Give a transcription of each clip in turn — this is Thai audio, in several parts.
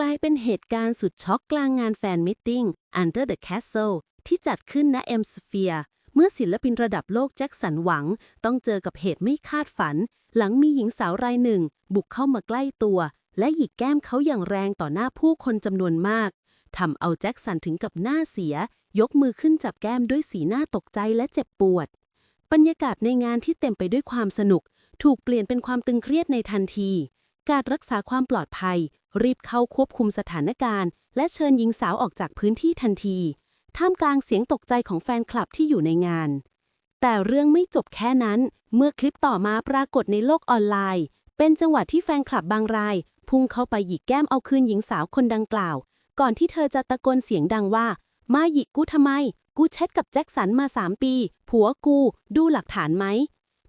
กลายเป็นเหตุการณ์สุดช็อกกลางงานแฟนมิทติ้ง Under the Castle ที่จัดขึ้นณเอ็มสเฟียเมื่อศิลปินระดับโลกแจ็คสันหวัง ต้องเจอกับเหตุไม่คาดฝัน หลังมีหญิงสาวรายหนึ่ง บุกเข้ามาใกล้ตัว และหยิกแก้มเขาอย่างแรงต่อหน้าผู้คนจำนวนมากทำเอาแจ็คสันถึงกับหน้าเสีย ยกมือขึ้นจับแก้มด้วยสีหน้าตกใจและเจ็บปวด บรรยากาศในงานที่เต็มไปด้วยความสนุก ถูกเปลี่ยนเป็นความตึงเครียดในทันที การรักษาความปลอดภัย รีบเข้าควบคุมสถานการณ์ และเชิญหญิงสาวออกจากพื้นที่ทันที ท่ามกลางเสียงตกใจของแฟนคลับที่อยู่ในงาน แต่เรื่องไม่จบแค่นั้น เมื่อคลิปต่อมาปรากฏในโลกออนไลน์ เป็นจังหวะที่แฟนคลับบางราย พุ่งเข้าไปหยิกแก้มเอาคืนหญิงสาวคนดังกล่าว ก่อนที่เธอจะตะโกนเสียงดังว่า มาหยิกกูทำไม กูแชทกับแจ็คสันมา3ปี ผัวกู ดูหลักฐานไหม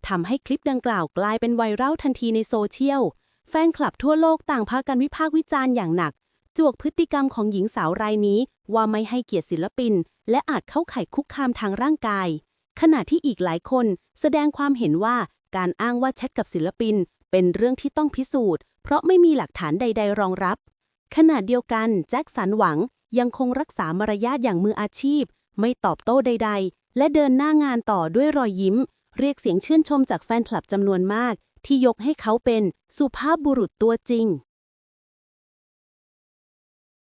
ทำให้คลิปดังกล่าวกลายเป็นไวรัลทันทีในโซเชียล แฟนคลับทั่วโลกต่างพากันวิพากษ์วิจารณ์อย่างหนัก จวกพฤติกรรมของหญิงสาวรายนี้ ว่าไม่ให้เกียรติศิลปิน และอาจเข้าข่ายคุกคามทางร่างกาย ขณะที่อีกหลายคนแสดงความเห็นว่าการอ้างว่าแชทกับศิลปิน เป็นเรื่องที่ต้องพิสูจน์ เพราะไม่มีหลักฐานใด ๆ รองรับ ขณะเดียวกันแจ็คสันหวังยังคงรักษามารยาทอย่างมืออาชีพ ไม่ตอบโต้ใด ๆ และเดินหน้างานต่อด้วยรอยยิ้ม เรียกเสียงชื่นชมจากแฟนคลับจำนวนมาก ที่ยกให้เขาเป็นสุภาพบุรุษตัวจริง